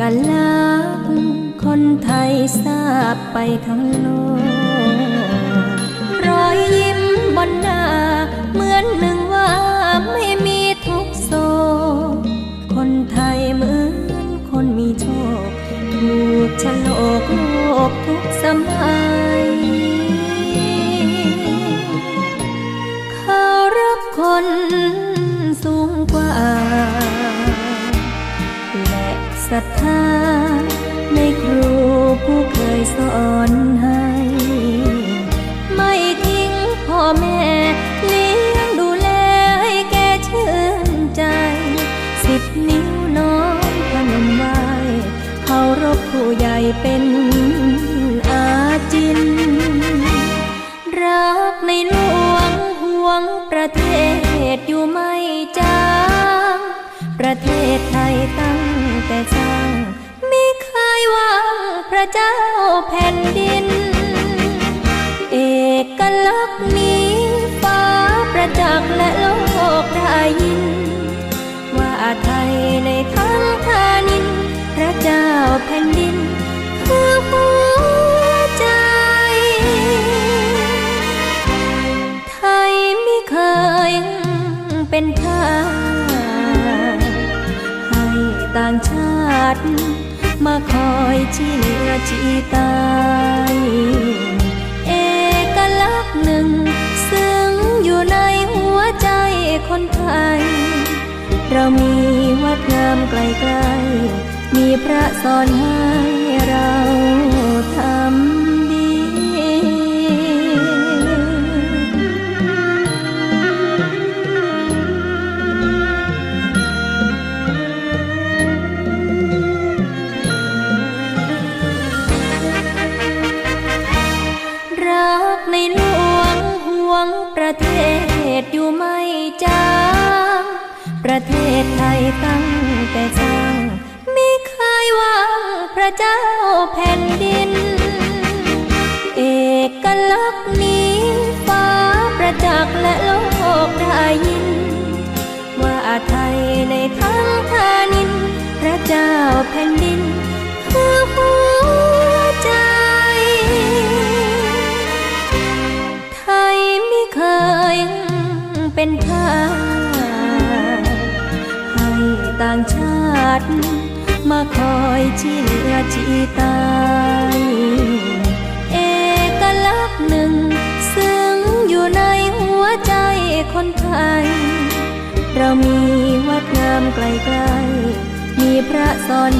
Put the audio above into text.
ลักษณ์คนไทยทราบไปทั้งโลกรอยยิ้มบนหน้า เหมือนหนึ่งว่าไม่มีทุกโศกคนไทยเหมือนคนมีโชค ถูกฉลกโลกทุกสมัยเขารับคนสูงกว่า ศรัทธาในครูผู้เคยสอนให้ ไม่ทิ้งพ่อแม่เลี้ยงดูแลให้แกชื่นใจ สิบนิ้วน้องพนมไหวเขารบผู้ใหญ่เป็นอาจิน รักในหลว ระเจ้าแผ่นดิน เอกลักษณ์นี้ฟ้าประจักษ์และโลกได้ยิน ว่าไทยในทั้งทานิน พระเจ้าแผ่นดิน คือหัวใจ ไทยไม่เคยเป็นทาสให้ต่างชาติ มาคอยชี้เหนือชี้ตายเอกลักษณ์หนึ่ง ซึ่งอยู่ในหัวใจคนไทย เรามีวัดงามไกลๆมีพระสอนให้ ประเทศอยู่ไม่จางประเทศไทยตั้งแต่สร้างไม่เคยว่างพระเจ้าแผ่นดิน เอกลักษณ์นี้ฟ้าประจักษ์และโลกได้ยิน ว่าไทยในทั้งทานิน พระเจ้าแผ่นดิน เป็นทาสให้ต่างชาติ มาคอยชี้เหนือชี้ตายเอกลักษณ์หนึ่ง ซึ่งอยู่ในหัวใจคนไทย เรามีวัดงามไกลๆมีพระสอน